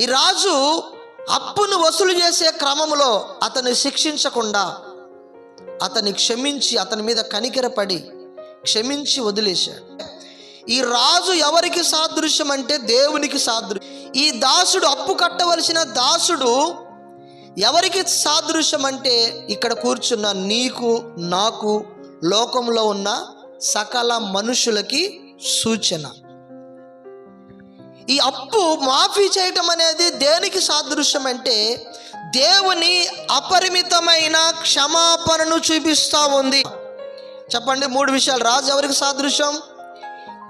ఈ రాజు అప్పును వసూలు చేసే క్రమంలో అతన్ని శిక్షించకుండా అతన్ని క్షమించి అతని మీద కనికెరపడి క్షమించి వదిలేశాడు. ఈ రాజు ఎవరికి సాదృశ్యం అంటే దేవునికి సాదృశ్యం ఈ దాసుడు అప్పు కట్టవలసిన దాసుడు ఎవరికి సాదృశ్యం అంటే ఇక్కడ కూర్చున్న నీకు నాకు లోకంలో ఉన్న సకల మనుషులకి సూచన. ఈ అప్పు మాఫీ చేయటం అనేది దేనికి సాదృశ్యం అంటే దేవుని అపరిమితమైన క్షమాపణను చూపిస్తూ ఉంది. చెప్పండి మూడు విషయాలు. రాజు ఎవరికి సాదృశ్యం?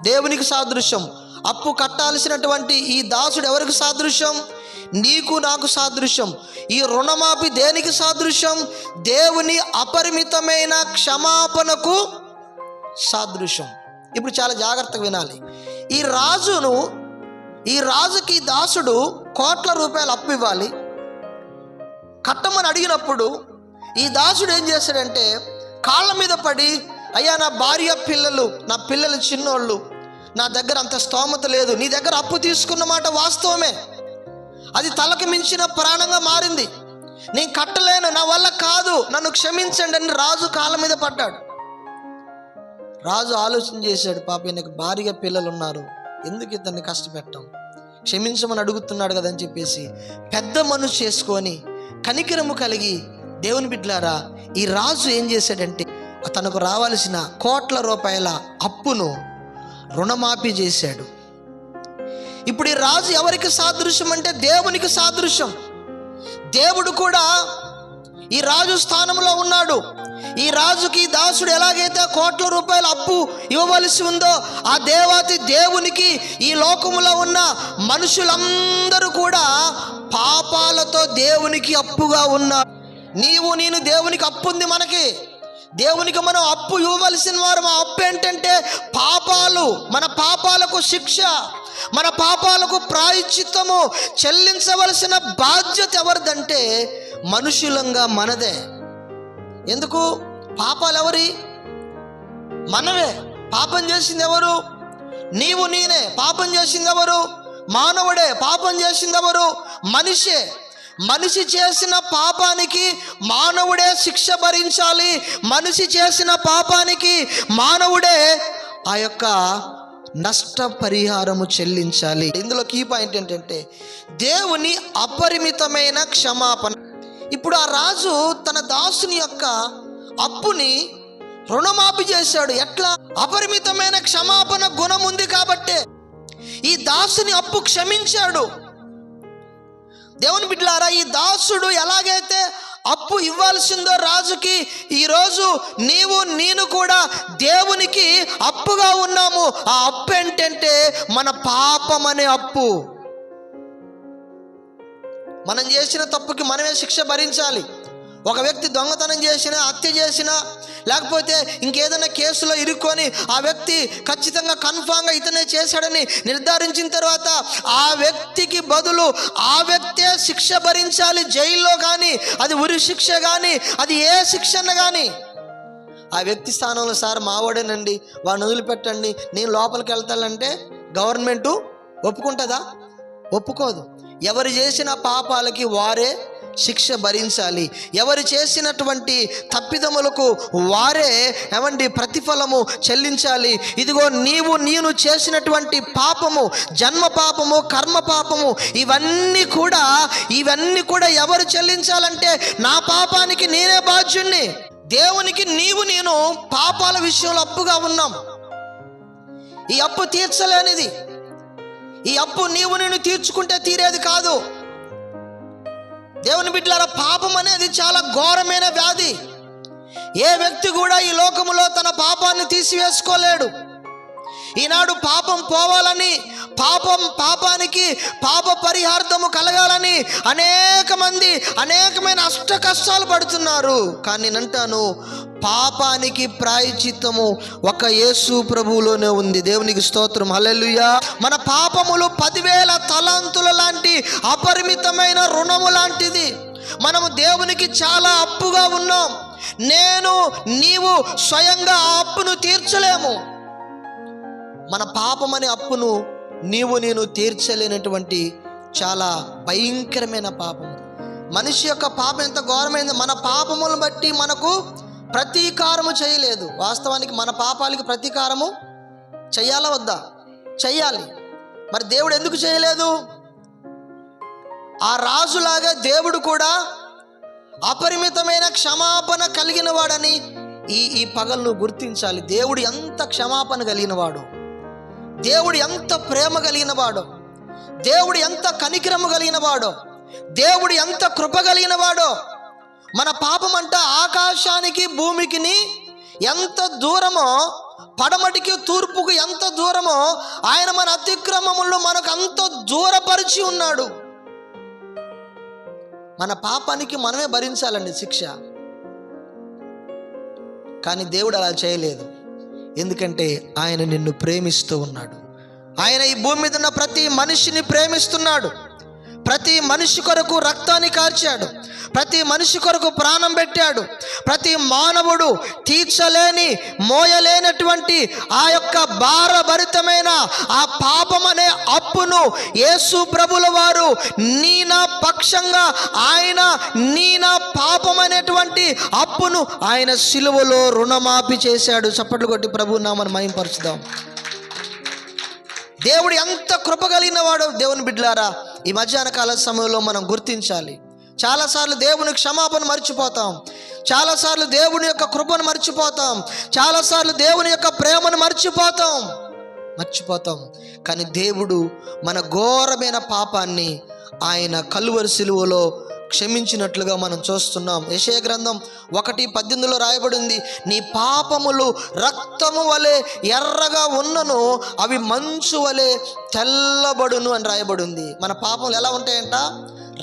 దేవునికి సాదృశ్యం. అప్పు కట్టాల్సినటువంటి ఈ దాసుడు ఎవరికి సాదృశ్యం? నీకు నాకు సాదృశ్యం. ఈ రుణమాఫీ దేనికి సాదృశ్యం? దేవుని అపరిమితమైన క్షమాపణకు సాదృశ్యం. ఇప్పుడు చాలా జాగ్రత్తగా వినాలి. ఈ రాజును ఈ రాజుకి దాసుడు కోట్ల రూపాయలు అప్పు ఇవ్వాలి. కట్టమని అడిగినప్పుడు ఈ దాసుడు ఏం చేశాడంటే కాళ్ళ మీద పడి అయ్యా నా భార్య పిల్లలు నా పిల్లలు చిన్నోళ్ళు నా దగ్గర అంత స్తోమత లేదు నీ దగ్గర అప్పు తీసుకున్న మాట వాస్తవమే. అది తలకు మించిన ప్రాణంగా మారింది. నేను కట్టలేను నా వల్ల కాదు నన్ను క్షమించండి అని రాజు కాళ్ళ మీద పడ్డాడు. రాజు ఆలోచన చేశాడు పాప ఈయనకు భార్య పిల్లలు ఉన్నారు. ఎందుకు ఇతన్ని కష్టపెట్టాం? క్షమించమని అడుగుతున్నాడు కదని చెప్పేసి పెద్ద మనసు చేసుకొని కనికరము కలిగి దేవుని బిడ్డలారా ఈ రాజు ఏం చేశాడంటే తనకు రావాల్సిన కోట్ల రూపాయల అప్పును రుణమాఫీ చేశాడు. ఇప్పుడు ఈ రాజు ఎవరికి సాదృశ్యం అంటే దేవునికి సాదృశ్యం. దేవుడు కూడా ఈ రాజు స్థానంలో ఉన్నాడు. ఈ రాజుకి ఈ దాసుడు ఎలాగైతే కోట్ల రూపాయల అప్పు ఇవ్వవలసి ఉందో ఆ దేవాతి దేవునికి ఈ లోకములో ఉన్న మనుషులందరూ కూడా పాపాలతో దేవునికి అప్పుగా ఉన్నారు. నీవు నేను దేవునికి అప్పు ఉంది మనకి. దేవునికి మనం అప్పు ఇవ్వవలసిన వారు మా అప్పు ఏంటంటే పాపాలు మన పాపాలకు శిక్ష మన పాపాలకు ప్రాయశ్చిత్తము చెల్లించవలసిన బాధ్యత ఎవరిదంటే మనుషులంగా మనదే. ఎందుకు? పాపాలు ఎవరి మనవే. పాపం చేసింది ఎవరు నీవు నేనే. పాపం చేసింది ఎవరు మానవుడే. పాపం చేసింది ఎవరు మనిషే. మనిషి చేసిన పాపానికి మానవుడే శిక్ష భరించాలి. మనిషి చేసిన పాపానికి మానవుడే ఆ యొక్క నష్ట పరిహారము చెల్లించాలి. ఇందులో కీ పాయింట్ ఏంటంటే దేవుని అపరిమితమైన క్షమాపణ. ఇప్పుడు ఆ రాజు తన దాసుని యొక్క అప్పుని రుణమాఫీ చేశాడు. ఎట్లా? అపరిమితమైన క్షమాపణ గుణం ఉంది కాబట్టే ఈ దాసుని అప్పు క్షమించాడు. దేవుని బిడ్డలారా ఈ దాసుడు ఎలాగైతే అప్పు ఇవ్వాల్సిందో రాజుకి ఈరోజు నీవు నేను కూడా దేవునికి అప్పుగా ఉన్నాము. ఆ అప్పు ఏంటంటే మన పాపం అనే అప్పు. మనం చేసిన తప్పుకి మనమే శిక్ష భరించాలి. ఒక వ్యక్తి దొంగతనం చేసినా హత్య చేసినా లేకపోతే ఇంకేదైనా కేసులో ఇరుక్కొని ఆ వ్యక్తి ఖచ్చితంగా కన్ఫామ్గా ఇతనే చేశాడని నిర్ధారించిన తర్వాత ఆ వ్యక్తికి బదులు ఆ వ్యక్తే శిక్ష భరించాలి జైల్లో కానీ అది ఉరి శిక్ష కానీ అది ఏ శిక్షణ కానీ ఆ వ్యక్తి స్థానంలో సార్ మావాడేనండి వాడిని వదిలిపెట్టండి నేను లోపలికి వెళ్తానంటే గవర్నమెంటు ఒప్పుకుంటుందా? ఒప్పుకోదు. ఎవరు చేసిన పాపాలకి వారే శిక్ష భరించాలి. ఎవరు చేసినటువంటి తప్పిదములకు వారే ఏమండి ప్రతిఫలము చెల్లించాలి. ఇదిగో నీవు నేను చేసినటువంటి పాపము జన్మ పాపము కర్మ పాపము ఇవన్నీ కూడా ఇవన్నీ కూడా ఎవరు చెల్లించాలంటే నా పాపానికి నేనే బాధ్యుణ్ణి. దేవునికి నీవు నేను పాపాల విషయంలో అప్పుగా ఉన్నాం. ఈ అప్పు తీర్చలేనిది. ఈ అప్పు నీవు నేను తీర్చుకుంటే తీరేది కాదు. దేవుని బిడ్డలారా పాపం అనేది చాలా ఘోరమైన వ్యాధి. ఏ వ్యక్తి కూడా ఈ లోకములో తన పాపాన్ని తీసివేసుకోలేడు. ఈనాడు పాపం పోవాలని పాపం పాపానికి పాప పరిహార్థము కలగాలని అనేక మంది అనేకమైన అష్ట కష్టాలు పడుతున్నారు. కానీ నేనంటాను పాపానికి ప్రాయచిత్తము ఒక యేసు ప్రభువులోనే ఉంది. దేవునికి స్తోత్రం. హలెలుయా మన పాపములు పదివేల తలాంతుల లాంటి అపరిమితమైన రుణము లాంటిది. మనము దేవునికి చాలా అప్పుగా ఉన్నాం. నేను నీవు స్వయంగా ఆ అప్పును తీర్చలేము. మన పాపమనే అప్పును నీవు నేను తీర్చలేనటువంటి చాలా భయంకరమైన పాపం మనిషి యొక్క పాపం ఎంత ఘోరమైంది? మన పాపములను బట్టి మనకు ప్రతీకారము చేయలేదు. వాస్తవానికి మన పాపాలకి ప్రతీకారము చేయాలా వద్దా? చెయ్యాలి మరి దేవుడు ఎందుకు చేయలేదు? ఆ రాజులాగా దేవుడు కూడా అపరిమితమైన క్షమాపణ కలిగిన వాడని ఈ ఈ పగలను గుర్తించాలి. దేవుడు ఎంత క్షమాపణ కలిగిన వాడు దేవుడు ఎంత ప్రేమ కలిగినవాడో దేవుడు ఎంత కనికరము కలిగిన వాడో దేవుడు ఎంత కృప కలిగిన వాడో మన పాపం అంట ఆకాశానికి భూమికిని ఎంత దూరమో పడమటికి తూర్పుకు ఎంత దూరమో ఆయన మన అతిక్రమముల్లో మనకు అంత దూరపరిచి ఉన్నాడు. మన పాపానికి మనమే భరించాలండి శిక్ష. కానీ దేవుడు అలా చేయలేదు. ఎందుకంటే ఆయన నిన్ను ప్రేమిస్తూ ఉన్నాడు. ఆయన ఈ భూమి మీద ఉన్న ప్రతి మనిషిని ప్రేమిస్తున్నాడు. ప్రతి మనిషి కొరకు రక్తాన్ని కార్చాడు. ప్రతి మనిషి కొరకు ప్రాణం పెట్టాడు. ప్రతి మానవుడు తీర్చలేని మోయలేనటువంటి ఆ యొక్క భారభరితమైన ఆ పాపం అనే అప్పును యేసు ప్రభుల వారు నీ నా పక్షంగా ఆయన పాపమైనటువంటి అప్పును ఆయన సిలువలో రుణమాఫీ చేశాడు. చప్పట్లు కొట్టి ప్రభు నామని మయంపరుచుదాం దేవుడు ఎంత కృప కలిగిన వాడు దేవుని బిడ్డలారా ఈ మధ్యాహ్న కాల సమయంలో మనం గుర్తించాలి. చాలాసార్లు దేవుని క్షమాపణ మర్చిపోతాం. చాలాసార్లు దేవుని యొక్క కృపను మర్చిపోతాం. చాలాసార్లు దేవుని యొక్క ప్రేమను మర్చిపోతాం. మర్చిపోతాం. కానీ దేవుడు మన ఘోరమైన పాపాన్ని ఆయన కలువరి సిలువలో క్షమించినట్లుగా మనం చూస్తున్నాం. యశయ గ్రంథం ఒకటి పద్దెనిమిదిలో రాయబడింది నీ పాపములు రక్తము వలె ఎర్రగా ఉన్నను అవి మంచు వలె తెల్లబడును అని రాయబడింది. మన పాపములు ఎలా ఉంటాయంట?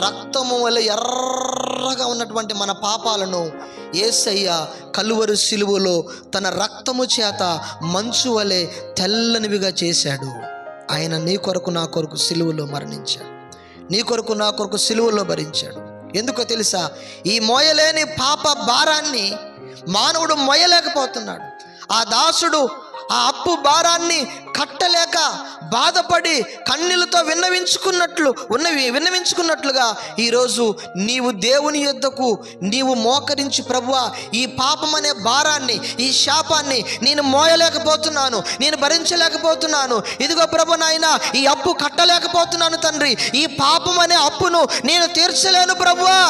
రక్తము వలె ఎర్రగా ఉన్నటువంటి మన పాపాలను ఏసయ్య కలువరు సిలువలో తన రక్తము చేత మంచు వలె తెల్లనివిగా చేశాడు. ఆయన నీ కొరకు నా కొరకు సిలువలో మరణించాడు. నీ కొరకు నా కొరకు సిలువలో భరించాడు. ఎందుకో తెలుసా? ఈ మోయలేని పాప భారాన్ని మానవుడు మోయలేకపోతున్నాడు. ఆ దాసుడు ఆ అప్పు భారాన్ని కట్టలేక బాధపడి కన్నీళ్ళతో విన్నవించుకున్నట్లు ఉన్నవి విన్నవించుకున్నట్లుగా ఈరోజు నీవు దేవుని యుద్ధకు నీవు మోకరించి ప్రభువా ఈ పాపం అనే భారాన్ని ఈ శాపాన్ని నేను మోయలేకపోతున్నాను నేను భరించలేకపోతున్నాను. ఇదిగో ప్రభు నాయన ఈ అప్పు కట్టలేకపోతున్నాను తండ్రి. ఈ పాపం అనే అప్పును నేను తీర్చలేను ప్రభువా.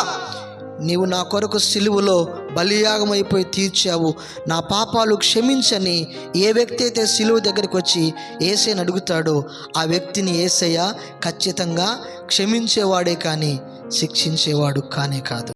నీవు నా కొరకు సిలువలో బలియాగమైపోయి తీర్చావు. నా పాపాలు క్షమించని ఏ వ్యక్తి అయితే సిలువ దగ్గరికి వచ్చి ఏసైని అడుగుతాడో ఆ వ్యక్తిని ఏసయ్య ఖచ్చితంగా క్షమించేవాడే కానీ శిక్షించేవాడు కానే కాదు.